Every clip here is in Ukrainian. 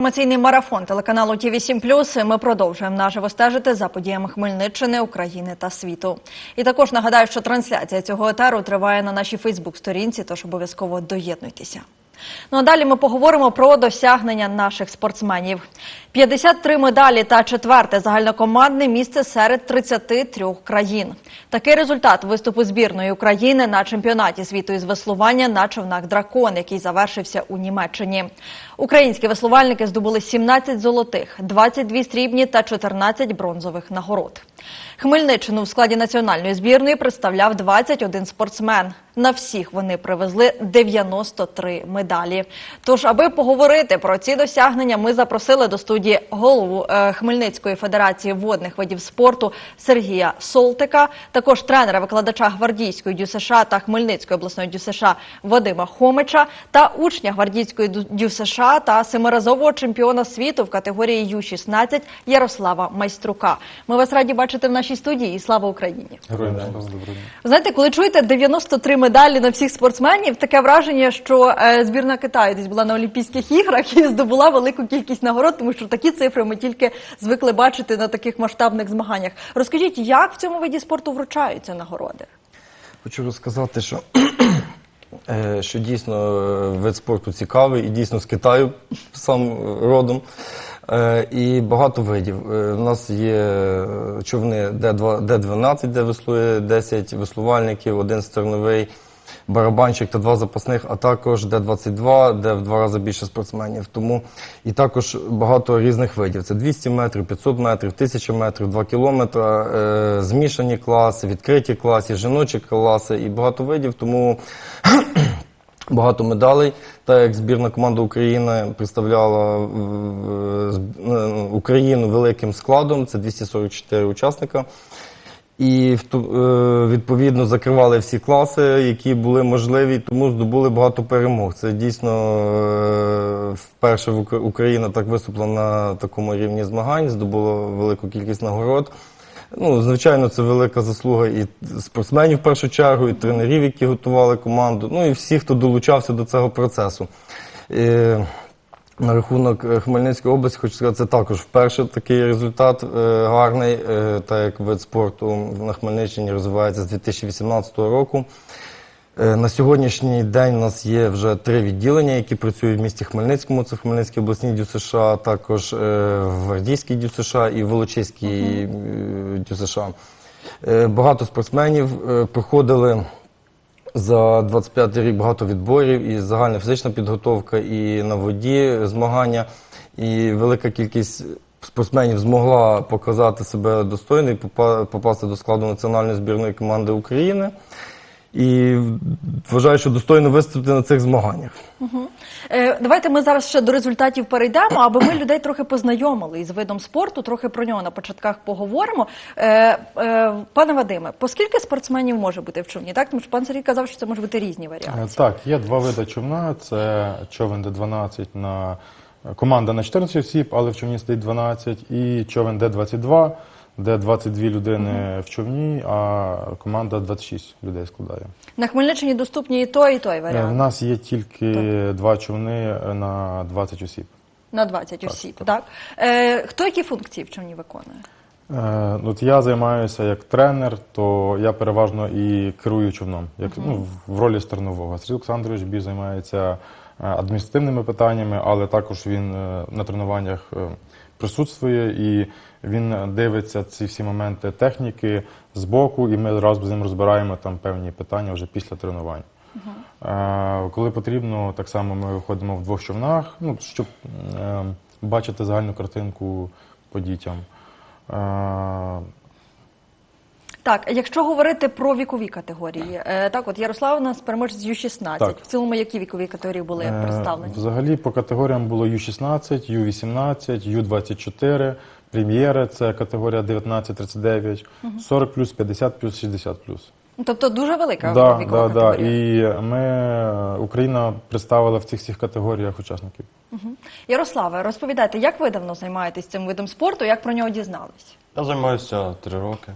Інформаційний марафон телеканалу ТІВІ 7 Ми продовжуємо наживо стежити за подіями Хмельниччини, України та світу. І також нагадаю, що трансляція цього етеру триває на нашій Фейсбук-сторінці, тож обов'язково доєднуйтеся. Ну а далі ми поговоримо про досягнення наших спортсменів. 53 медалі та четверте загальнокомандне місце серед 33 країн. Такий результат виступу збірної України на чемпіонаті світу із веслування на човнах Дракон, який завершився у Німеччині. Українські веслувальники здобули 17 золотих, 22 срібні та 14 бронзових нагород. Хмельниччину в складі національної збірної представляв 21 спортсмен. На всіх вони привезли 93 медалі. Тож, аби поговорити про ці досягнення, ми запросили до студії голову е, Хмельницької федерації водних видів спорту Сергія Солтика, також тренера-викладача гвардійської ДЮСШ та Хмельницької обласної ДЮСШ Вадима Хомича та учня гвардійської ДЮСШ та семиразового чемпіона світу в категорії Ю-16 Ярослава Майструка. Ми вас раді бачити в нашій студії і слава Україні! Героям Знаєте, коли чуєте 93 медалі на всіх спортсменів, таке враження, що е, збірна Китаю десь була на Олімпійських іграх і здобула велику кількість нагород, тому що такі цифри ми тільки звикли бачити на таких масштабних змаганнях. Розкажіть, як в цьому виді спорту вручаються нагороди? Хочу розказати, що, що дійсно е, вид спорту цікавий і дійсно з Китаю сам родом. Е, І багато видів. Е, У нас є е, човни Д2 Д12, де веслує 10 веслувальників, один стерновий барабанщик та два запасних, а також Д22, де в два рази більше спортсменів. Тому і також багато різних видів. Це 200 метрів, 500 метрів, 1000 метрів, 2 кілометри, е, змішані класи, відкриті класи, жіночі класи і багато видів. Тому багато медалей. Так як збірна команда України представляла е, Україну великим складом, це 244 учасника. І е, відповідно закривали всі класи, які були можливі, тому здобули багато перемог. Це дійсно е, вперше Україна так виступила на такому рівні змагань, здобула велику кількість нагород. Ну, звичайно, це велика заслуга і спортсменів в першу чергу, і тренерів, які готували команду, ну і всіх, хто долучався до цього процесу. На рахунок е, Хмельницької області, хочу сказати, це також вперше такий результат е, гарний, е, так як вид спорту на Хмельниччині розвивається з 2018 року. На сьогоднішній день у нас є вже три відділення, які працюють в місті Хмельницькому. Це в Хмельницькій обласній ДЮСШ, також е, в Гвардійській ДЮСШ і в Волочиській ДЮСШ. Е, Багато спортсменів проходили за 25 рік багато відборів, і загальна фізична підготовка, і на воді змагання. І велика кількість спортсменів змогла показати себе достойно і попасти до складу національної збірної команди України. І вважаю, що достойно виступити на цих змаганнях. Е, Давайте ми зараз ще до результатів перейдемо, аби ми людей трохи познайомили із видом спорту, трохи про нього на початках поговоримо. Е, е, Пане Вадиме, по скільки спортсменів може бути в човні? Так, тому що пан Сергій казав, що це може бути різні Е, варіанти. Так, є два види човна. Це човен Д-12 на команда на 14 осіб, але в човні стоїть 12, і човен Д-22, де 22 людини в човні, а команда 26 людей складає. На Хмельниччині доступні і той, і той Е, В нас є тільки два човни на 20 осіб. на 20 осіб. Так Е, хто які функції в човні виконує? Е, От я займаюся як тренер, то я переважно і керую човном, як ну, в ролі стернового. Сергій Олександрович більш займається е, адміністративними питаннями, але також він е, на тренуваннях е, присутствує і він дивиться ці всі моменти техніки з боку, і ми разом з ним розбираємо там певні питання вже після тренувань. Угу. Коли потрібно, так само ми виходимо в двох човнах, ну, щоб е, бачити загальну картинку по дітям. Так, якщо говорити про вікові категорії, е, так от Ярослав у нас переможець Ю-16. Так. В цілому які вікові категорії були Е, представлені? Взагалі по категоріям було Ю-16, Ю-18, Ю-24, прем'єра це категорія 19-39, 40 50 60 Тобто дуже велика Да, вікова да, да. І ми, Україна представила в цих всіх категоріях учасників. Ярославе, розповідайте, як ви давно займаєтесь цим видом спорту, як про нього дізнались? Я займаюся три роки.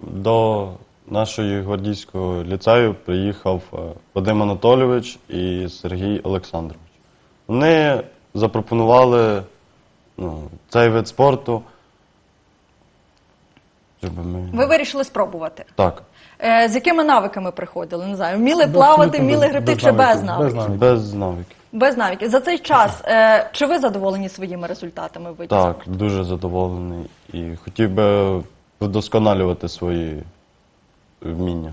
До нашої гвардійського ліцею приїхав е, Вадим Анатолійович і Сергій Олександрович. Вони запропонували ну, цей вид спорту. Щоб ми... Ви вирішили спробувати. Так, Е, з якими навиками приходили? Не знаю, вміли плавати, вміли гребти чи без навиків, навиків? без навиків. без навиків. Без навиків. За цей час е, чи ви задоволені своїми результатами Так, дуже задоволений і хотів би вдосконалювати свої вміння.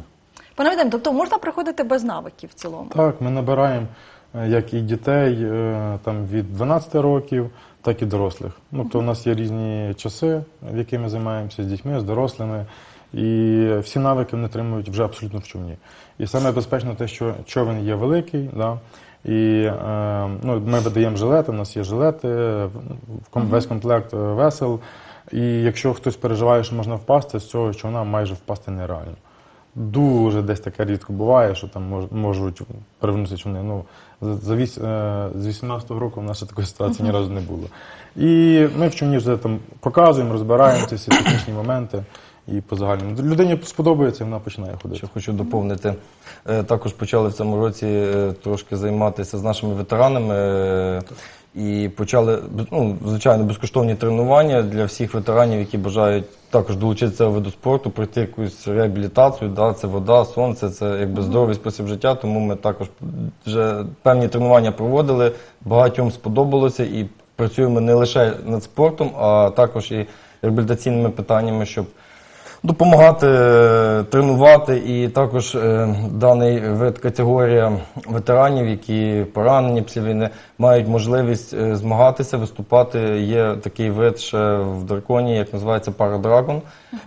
Пане Вадим, тобто можна приходити без навиків в цілому? Так, ми набираємо е, як і дітей е, там, від 12 років, так і дорослих. Ну, то у нас є різні часи, в які ми займаємося з дітьми, з дорослими. І всі навики вони отримують вже абсолютно в човні. І саме безпечно те, що човен є великий, да, і е, ну, ми видаємо жилети, у нас є жилети, в ком- весь комплект е, весел. І якщо хтось переживає, що можна впасти, з цього човна майже впасти нереально. Дуже десь таке рідко буває, що там мож, можуть перевернутися човни. Ну, за, вісь, е, з 18-го року в нас такої ситуації ні разу не було. І ми в човні вже там показуємо, розбираємо ці всі технічні моменти і по загальному. Людині сподобається, вона починає ходити. Ще хочу доповнити. Е, Також почали в цьому році е, трошки займатися з нашими ветеранами. І почали, ну, звичайно, безкоштовні тренування для всіх ветеранів, які бажають також долучитися до виду спорту, пройти якусь реабілітацію. Да, це вода, сонце, це якби здоровий спосіб життя. Тому ми також вже певні тренування проводили. Багатьом сподобалося і працюємо не лише над спортом, а також і реабілітаційними питаннями, щоб допомагати е, тренувати і також е, даний вид категорія ветеранів, які поранені після війни, мають можливість е, змагатися, виступати. Є такий вид ще в драконі, як називається Парадрагон.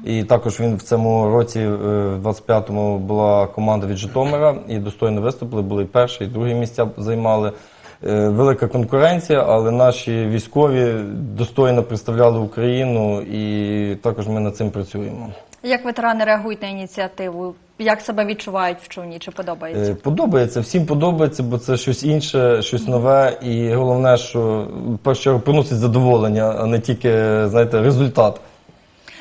І також він в цьому році, в 25-му, була команда від Житомира і достойно виступили. Були і перші, і другі місця займали. Е, Велика конкуренція, але наші військові достойно представляли Україну, і також ми над цим працюємо. Як ветерани реагують на ініціативу? Як себе відчувають в човні? Чи подобається? Е, Подобається, всім подобається, бо це щось інше, щось нове, і головне, що в першу приносить задоволення, а не тільки знаєте, результат.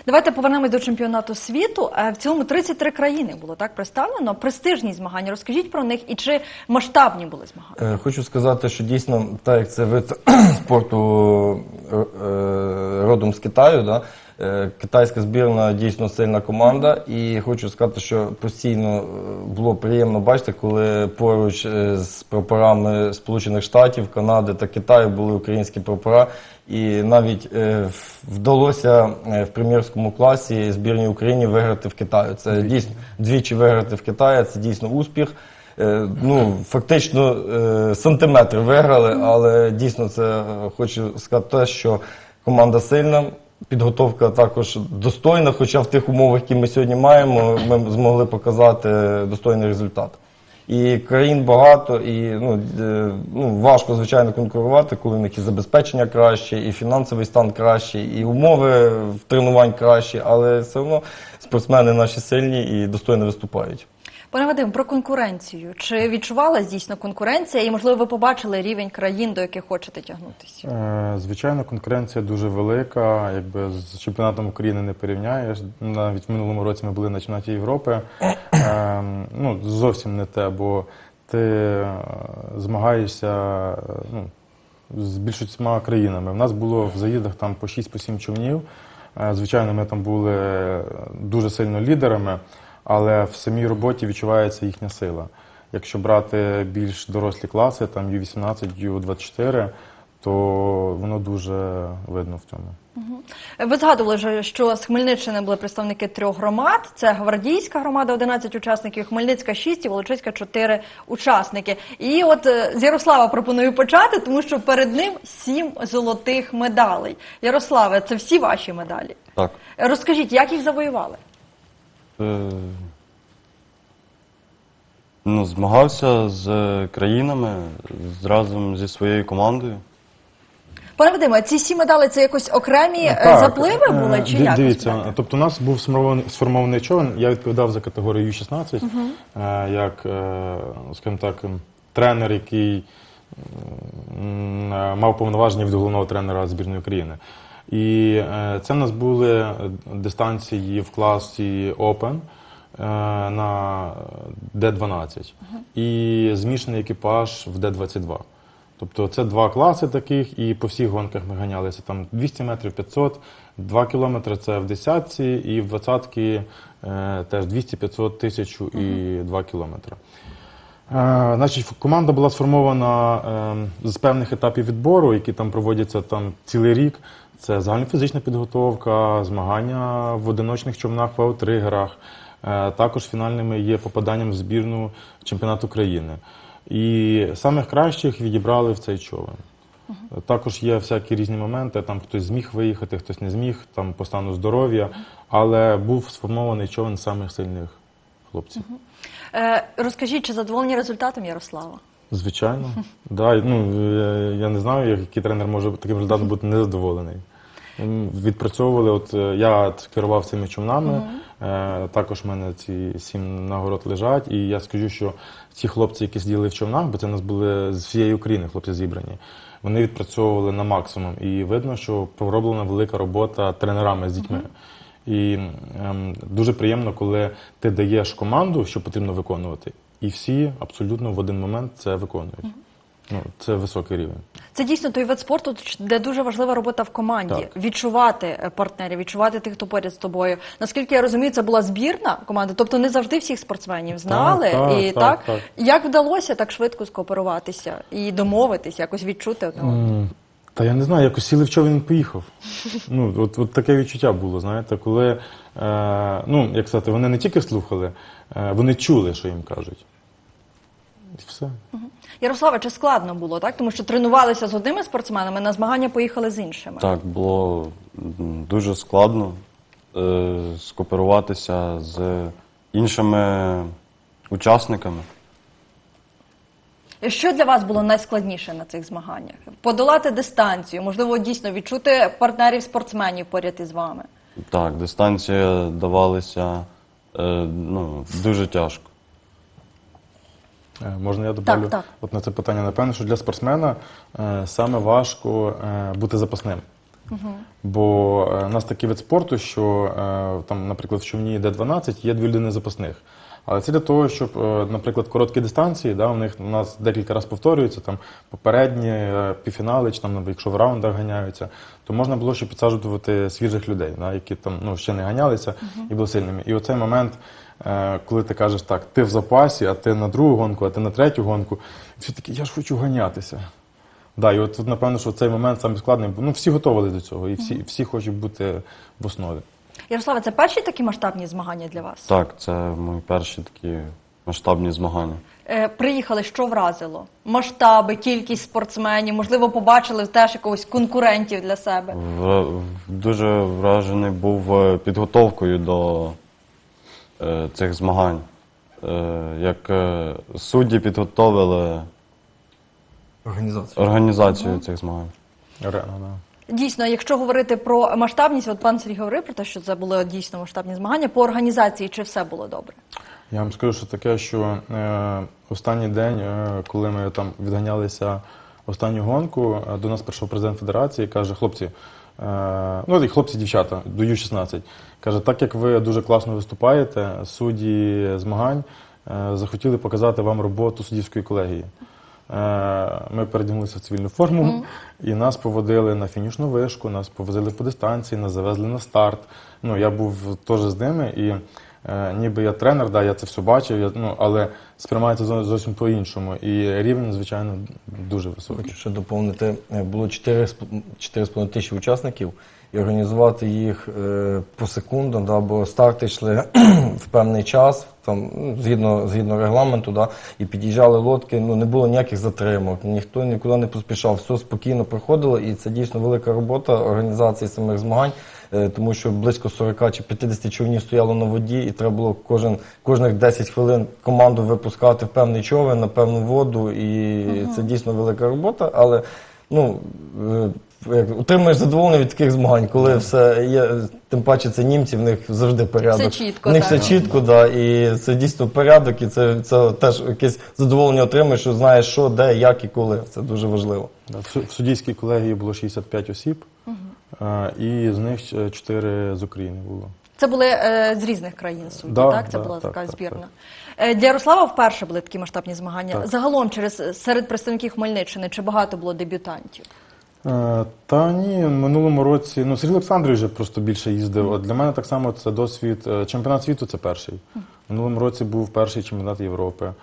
Давайте повернемось до чемпіонату світу. Е, В цілому 33 країни було так представлено. Престижні змагання. Розкажіть про них і чи масштабні були змагання? Е, Хочу сказати, що дійсно, так як це вид спорту е, родом з Китаю, да, китайська збірна дійсно сильна команда. І хочу сказати, що постійно було приємно бачити, коли поруч з прапорами Сполучених Штатів, Канади та Китаю були українські прапора. І навіть е, вдалося е, в прем'єрському класі збірній Україні виграти в Китаї. Це дійсно двічі виграти в Китаї, це дійсно успіх. Е, Ну, фактично е, сантиметр виграли, але дійсно це хочу сказати те, що команда сильна, підготовка також достойна, хоча в тих умовах, які ми сьогодні маємо, ми змогли показати достойний результат. І країн багато, і ну, е, ну, важко, звичайно, конкурувати, коли в них і забезпечення краще, і фінансовий стан краще, і умови в тренувань кращі, але все одно спортсмени наші сильні і достойно виступають. Пане Вадим, про конкуренцію. Чи відчувалась дійсно конкуренція? І можливо, ви побачили рівень країн, до яких хочете тягнутися? Е, Звичайно, конкуренція дуже велика. Якби з чемпіонатом України не порівняєш. Навіть в минулому році ми були на чемпіонаті Європи. Е, Ну, зовсім не те, бо ти е, змагаєшся ну, з більшістю країнами. У нас було в заїздах там по 6-7 човнів. Звичайно, ми там були дуже сильно лідерами, але в самій роботі відчувається їхня сила. Якщо брати більш дорослі класи, там U18, U24, то воно дуже видно в цьому. Ви згадували, вже, що з Хмельниччини були представники трьох громад. Це Гвардійська громада, 11 учасників, Хмельницька 6 і Волочиська 4 учасники. І от е, з Ярослава пропоную почати, тому що перед ним сім золотих медалей. Ярославе, це всі ваші медалі. Так. Розкажіть, як їх завоювали? Е, Ну, змагався з країнами з- разом зі своєю командою. Пане Вадиме, ці сім медалей це якось окремі е, Так, запливи були е, чи ди- як? Дивіться, насправді? тобто у нас був сформований, сформований човен, я відповідав за категорію Ю-16, е, як, е, скажімо так, тренер, який м, е, мав повноваження від головного тренера збірної України. І е, це в нас були дистанції в класі Open е, на D12 і змішаний екіпаж в D22. Тобто це два класи таких, і по всіх гонках ми ганялися. Там 200 метрів, 500, 2 кілометри це в десятці, і в двадцятки е, теж 200, 500, 1000 і 2 кілометри. Е, Значить, команда була сформована е, з певних етапів відбору, які там проводяться там цілий рік. Це загальнофізична підготовка, змагання в одиночних човнах в аутригерах. Е, Також фінальними є попаданням в збірну чемпіонату країни. І самих кращих відібрали в цей човен. Також є всякі різні моменти. Там хтось зміг виїхати, хтось не зміг, там по стану здоров'я, але був сформований човен самих сильних хлопців. Е, розкажіть, чи задоволені результатом Ярослава? Звичайно. Да, ну, е, я не знаю, який тренер може таким результатом бути незадоволений. М, Відпрацьовували, от е, я керував цими човнами, е, також в мене ці сім нагород лежать, і я скажу, що ці хлопці, які сиділи в човнах, бо це у нас були з всієї України хлопці зібрані, вони відпрацьовували на максимум. І видно, що пророблена велика робота тренерами з дітьми. І ем, дуже приємно, коли ти даєш команду, що потрібно виконувати, і всі абсолютно в один момент це виконують. Ну, це високий рівень. Це дійсно той вид спорту, де дуже важлива робота в команді. Так. Відчувати е, партнерів, відчувати тих, хто поряд з тобою. Наскільки я розумію, це була збірна команда, тобто не завжди всіх спортсменів знали. так, і так, так. як вдалося так швидко скооперуватися і домовитись, якось відчути одного? М, Та я не знаю, якось сіли в човен поїхав. Ну, от, от таке відчуття було, знаєте, коли, е, ну, як сказати, вони не тільки слухали, е, вони чули, що їм кажуть. І все. Ярославе, чи складно було, так? Тому що тренувалися з одними спортсменами, на змагання поїхали з іншими. Так, було дуже складно е, скооперуватися з іншими учасниками. Що для вас було найскладніше на цих змаганнях? Подолати дистанцію, можливо, дійсно відчути партнерів спортсменів поряд із вами. Так, дистанція давалася е, ну, дуже тяжко. Е, Можна я добавлю? так. От на це питання. Напевно, що для спортсмена е, саме важко е, бути запасним. Бо е, у нас такий вид спорту, що е, там, наприклад, в човні Д-12 є дві людини запасних. Але це для того, щоб, е, наприклад, короткі дистанції, да, у них у нас декілька разів повторюються, там попередні е, півфінали, чи там, якщо в раундах ганяються, то можна було ще підсаджувати свіжих людей, да, які там ну, ще не ганялися і були сильними. І оцей момент, е, коли ти кажеш так, ти в запасі, а ти на другу гонку, а ти на третю гонку, і всі такі, я ж хочу ганятися. Да, і от напевно, що цей момент саме складний, бо ну, всі готували до цього, і всі, всі хочуть бути в основі. Ярославе, це перші такі масштабні змагання для вас? Так, це мої перші такі масштабні змагання. Е, приїхали, що вразило? Масштаби, кількість спортсменів, можливо, побачили теж якогось конкурентів для себе. Вра- Дуже вражений був е, підготовкою до е, цих змагань. Е, як е, судді підготовили Організація. організацію цих змагань. Арена, да. Дійсно, якщо говорити про масштабність, от пан Сергій говорив про те, що це були дійсно масштабні змагання. По організації чи все було добре? Я вам скажу, що таке, що е, останній день, е, коли ми там відганялися останню гонку, е, до нас прийшов президент федерації і каже, хлопці, е, ну і хлопці, дівчата, до Ю-16, каже, так як ви дуже класно виступаєте, судді змагань е, захотіли показати вам роботу суддівської колегії. Е, Ми передягнулися в цивільну форму і нас поводили на фінішну вишку, нас повозили по дистанції, нас завезли на старт. Ну, я був теж з ними, і е, ніби я тренер, да, я це все бачив, я, ну, але сприймається зовсім по-іншому. І рівень, звичайно, дуже високий. Хочу ще доповнити, е, було 4,5 тисячі учасників, і організувати їх е, по секундам, да, бо старти йшли в певний час, там, ну, згідно, згідно регламенту, да, і під'їжджали лодки, ну, не було ніяких затримок, ніхто нікуди не поспішав, все спокійно проходило, і це дійсно велика робота організації самих змагань. е, Тому що близько 40 чи 50 човнів стояло на воді, і треба було кожен, кожних 10 хвилин команду випускати в певний човен на певну воду. І це дійсно велика робота. Але ну, е, як, отримуєш задоволення від таких змагань, коли все є, тим паче це німці, в них завжди порядок. Все чітко, В них так. все чітко, да, і це дійсно порядок, і це, це теж якесь задоволення отримуєш, що знаєш, що, де, як і коли. Це дуже важливо. Да, В су- в суддійській колегії було 65 осіб, е, і з них 4 з України було. Це були е, з різних країн судді, Да, так? Це да, була так, така так, збірна. Е, Для Ярослава вперше були такі масштабні змагання. Так. Загалом через серед представників Хмельниччини чи багато було дебютантів? Е, Та ні, минулому році ну Сергій Олександрович вже просто більше їздив. От для мене так само це досвід. е, Чемпіонат світу це перший. В минулому році був перший чемпіонат Європи. Е,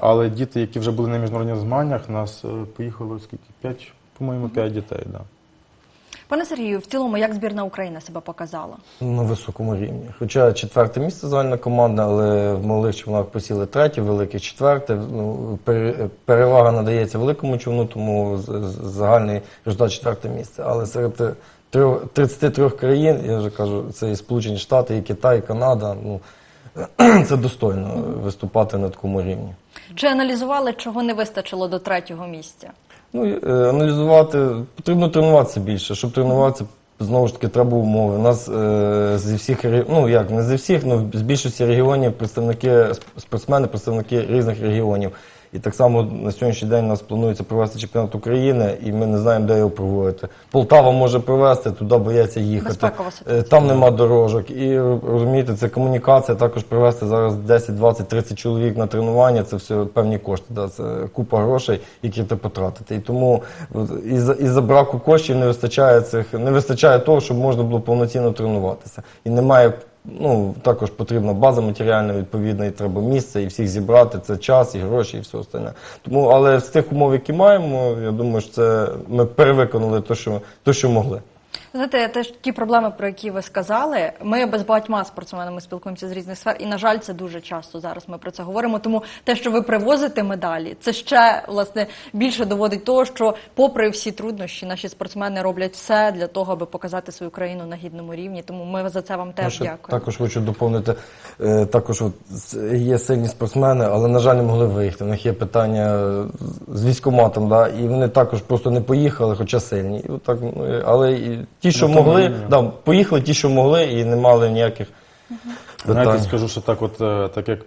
Але діти, які вже були на міжнародних змаганнях, нас поїхало скільки? П'ять, по-моєму, п'ять дітей. Да. Пане Сергію, в цілому, як збірна України себе показала? На високому рівні. Хоча четверте місце загальна команда, але в малих човнах посіли третє, в великих четверте. Ну, пере- перевага надається великому човну, тому загальний результат четверте місце. Але серед е, трьох- 33 країн, я вже кажу, це і Сполучені Штати, і Китай, і Канада. Ну, це достойно виступати на такому рівні. Чи аналізували, чого не вистачило до третього місця? Ну, е, аналізувати потрібно тренуватися більше. Щоб тренуватися, знову ж таки, треба умови. У нас е, зі всіх ну як не зі всіх, але з більшості регіонів представники спортсмени, представники різних регіонів. І так само на сьогоднішній день у нас планується провести чемпіонат України, і ми не знаємо, де його проводити. Полтава може провести, туди бояться їхати. Е, Там нема дорожок. І розумієте, це комунікація. Також привезти зараз 10, 20, 30 чоловік на тренування. Це все певні кошти. Да? Це купа грошей, які треба потратити. І тому от, із-за із-за браку коштів не вистачає цих, не вистачає того, щоб можна було повноцінно тренуватися. І немає. Ну, також потрібна база матеріальна відповідна, і треба місце, і всіх зібрати, це час, і гроші, і все остальне. Тому, але з тих умов, які маємо, я думаю, що це ми перевиконали те, що, те, що могли. Знаєте, теж ті проблеми, про які ви сказали, ми без багатьма спортсменами спілкуємося з різних сфер, і на жаль, це дуже часто зараз ми про це говоримо. Тому те, що ви привозите медалі, це ще власне більше доводить того, що, попри всі труднощі, наші спортсмени роблять все для того, аби показати свою країну на гідному рівні. Тому ми за це вам теж ще дякуємо. Також хочу доповнити. е, Також от є сильні спортсмени, але, на жаль, не могли виїхати. У них є питання з військоматом, да, і вони також просто не поїхали, хоча сильні. І от так, ну, але і ті, що могли, да, поїхали ті, що могли, і не мали ніяких Знаєте, питань. скажу, що так, от е, так як е,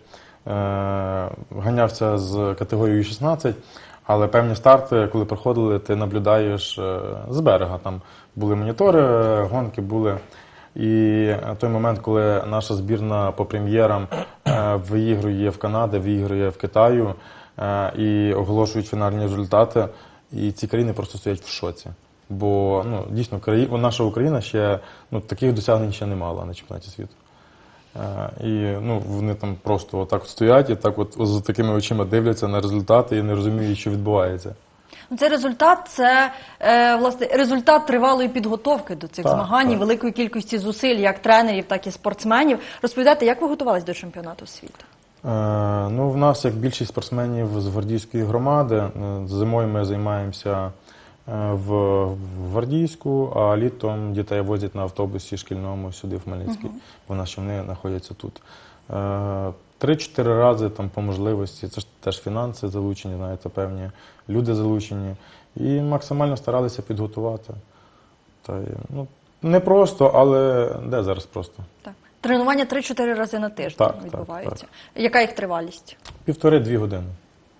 ганявся з категорією 16, але певні старти, коли проходили, ти наблюдаєш е, з берега. Там були монітори, е, гонки були. І той момент, коли наша збірна по прем'єрам е, виігрує в Канаді, виігрує в Китаю е, і оголошують фінальні результати, і ці країни просто стоять в шоці. Бо ну, дійсно краї... наша Україна ще ну, таких досягнень ще не мала на чемпіонаті світу. Е, І ну, вони там просто отак от стоять і так от з такими очима дивляться на результати і не розуміють, що відбувається. Ну, Цей результат це е, власне результат тривалої підготовки до цих Так, змагань, так. великої кількості зусиль, як тренерів, так і спортсменів. Розповідайте, як ви готувалися до чемпіонату світу? Е, ну, в нас, як більшість спортсменів з гвардійської громади, е, зимою ми займаємося в, в Гвардійську, а літом дітей возять на автобусі шкільному сюди, в Хмельницький, бо наші вони знаходяться тут. Е, Три-чотири рази там по можливості, це ж теж фінанси залучені, знаєте, певні люди залучені. І максимально старалися підготувати. Та, ну, не просто, але де зараз просто? Так. Тренування 3-4 рази на тиждень Так, так, відбуваються. Яка їх тривалість? Півтори-дві години.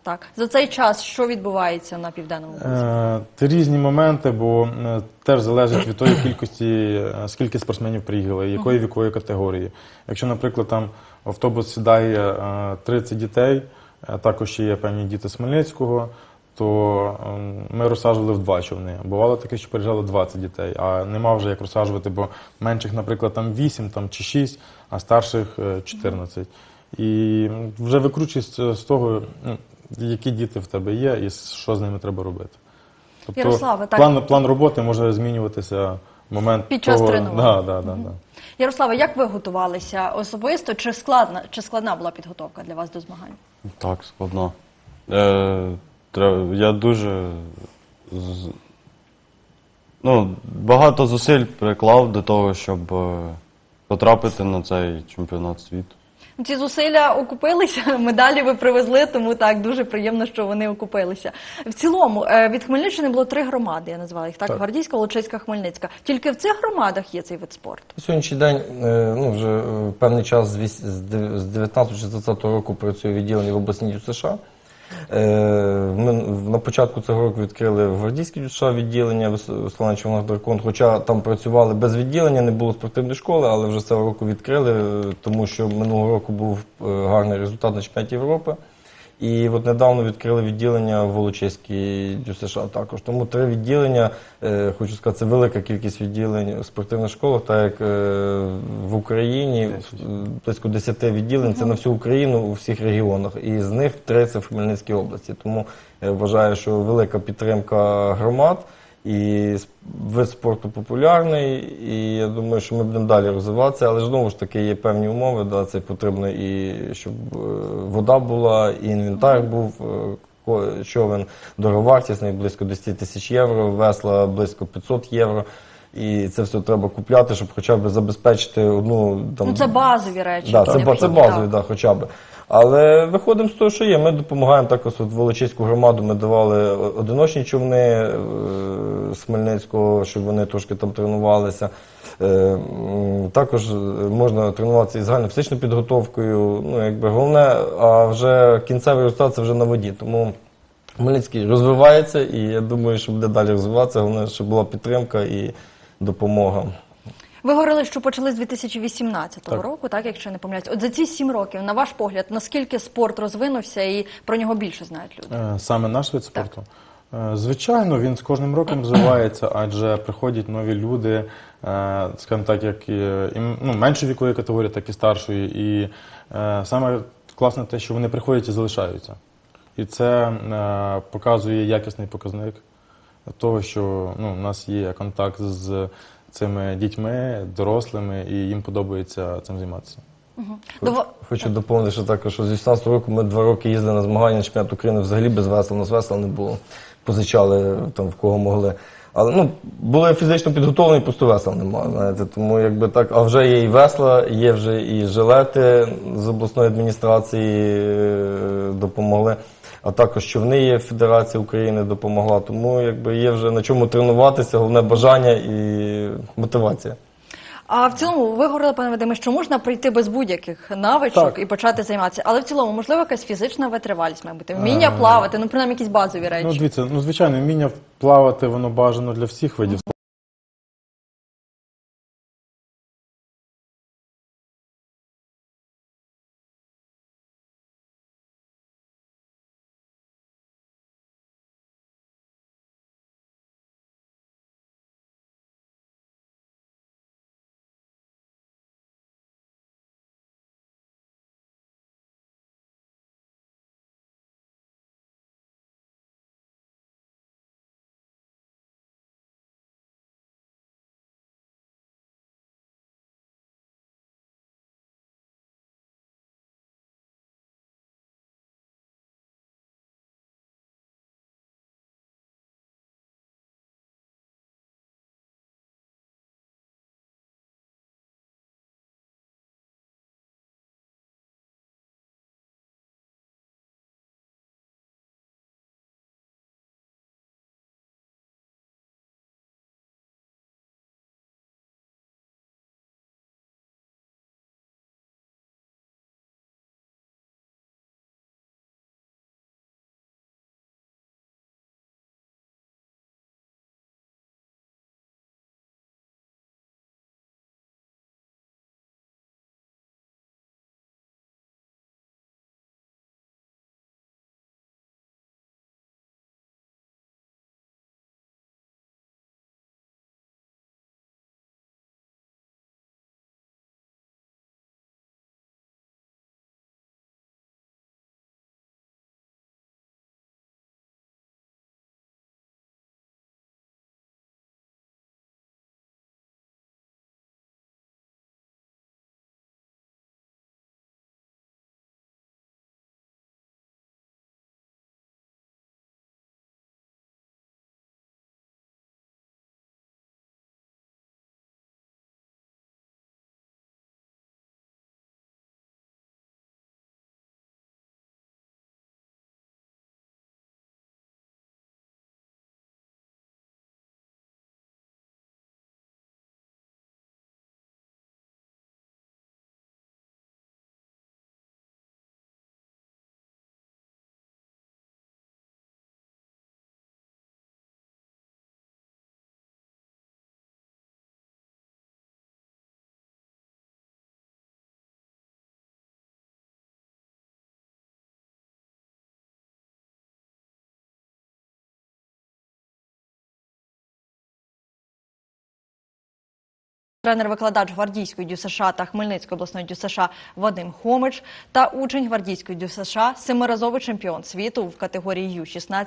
Так. За цей час що відбувається на південному? Е, Це різні моменти, бо е, теж залежить від тої кількості, е, скільки спортсменів приїхали, якої вікової категорії. Якщо, наприклад, там в автобус сідає е, 30 дітей, е, також ще є певні діти з Хмельницького, то е, ми розсаджували в два човни. Бувало таке, що приїжджало 20 дітей, а нема вже як розсаджувати, бо менших, наприклад, там 8 там, чи 6, а старших е, 14. І вже викручуєш з того, ну, які діти в тебе є і що з ними треба робити. Тобто Ярославе, так. план, план роботи може змінюватися в момент Під час того, тренувань. Да, да, да, да. Ярослава, як ви готувалися особисто? Чи складна, чи складна була підготовка для вас до змагань? Так, складно. Е, тре- я дуже з- ну, багато зусиль приклав до того, щоб е, потрапити на цей чемпіонат світу. Ці зусилля окупилися, медалі ви привезли, тому так дуже приємно, що вони окупилися. В цілому е, від Хмельниччини було три громади. Я назвала їх так: Так. Гвардійська, Волочиська, Хмельницька. Тільки в цих громадах є цей вид спорту. Сьогоднішній день, е, ну вже е, певний час з з дев- 19 чи 20 року працює відділення в обласній США. Е, Ми на початку цього року відкрили в Гвардійській США відділення Веслання Човнах Дракон, хоча там працювали без відділення, не було спортивної школи, але вже цього року відкрили, е, тому що минулого року був е, гарний результат на чемпіонаті Європи. І от недавно відкрили відділення в Волочиській ДЮСШ також. Тому три відділення, е, хочу сказати, це велика кількість відділень в спортивних школах, так як е, в Україні близько 10 відділень, це на всю Україну у всіх регіонах. І з них три це в Хмельницькій області. Тому вважаю, що велика підтримка громад. І вид спорту популярний, і я думаю, що ми будемо далі розвиватися, але знову ж таки є певні умови. Да, це потрібно і щоб е, вода була, і інвентар був, е, човен дороговартісний, близько 10 тисяч євро, весла близько 500 євро. І це все треба купляти, щоб хоча б забезпечити одну там. Ну це базові речі. Да, це, це базові, так. да, хоча б. Але виходимо з того, що є. Ми допомагаємо також от Волочиську громаду. Ми давали одиночні човни е, з Хмельницького, щоб вони трошки там тренувалися. Е, Також е, можна тренуватися і загальнофізичною підготовкою. Ну, якби головне, а вже кінцевий результат це вже на воді. Тому Хмельницький розвивається, і я думаю, що буде далі розвиватися. Головне, щоб була підтримка і допомога. Ви говорили, що почали з 2018 Так. року, так якщо не помиляюсь. От за ці сім років, на ваш погляд, наскільки спорт розвинувся і про нього більше знають люди? Е, Саме наш вид спорту. Е, Звичайно, він з кожним роком розвивається, адже приходять нові люди, е, скажімо так, як і, ну, меншої вікової категорії, так і старшої. І саме класне те, що вони приходять і залишаються. І це показує якісний показник того, що ну, у нас є контакт з цими дітьми, дорослими, і їм подобається цим займатися. Дово- Хочу доповнити, що також що з 18 року ми два роки їздили на змагання на чемпіонат України взагалі без весла. У нас весла не було. Позичали там в кого могли. Але ну, були фізично підготовлені, просто весел немає. Знаєте. Тому якби так, а вже є і весла, є вже і жилети з обласної адміністрації е, допомогли. А також човни є Федерація України допомогла. Тому якби є вже на чому тренуватися, головне бажання і мотивація. А в цілому, ви говорили, пане Вадиме, що можна прийти без будь-яких навичок Так. і почати займатися. Але в цілому, можливо, якась фізична витривалість має бути, вміння плавати, ну принаймні якісь базові речі. Ну, дивіться, ну звичайно, вміння плавати воно бажано для всіх видів Тренер-викладач гвардійської ДЮСШ та Хмельницької обласної ДЮСШ Вадим Хомич та учень гвардійської ДЮСШ, семиразовий чемпіон світу в категорії Ю-16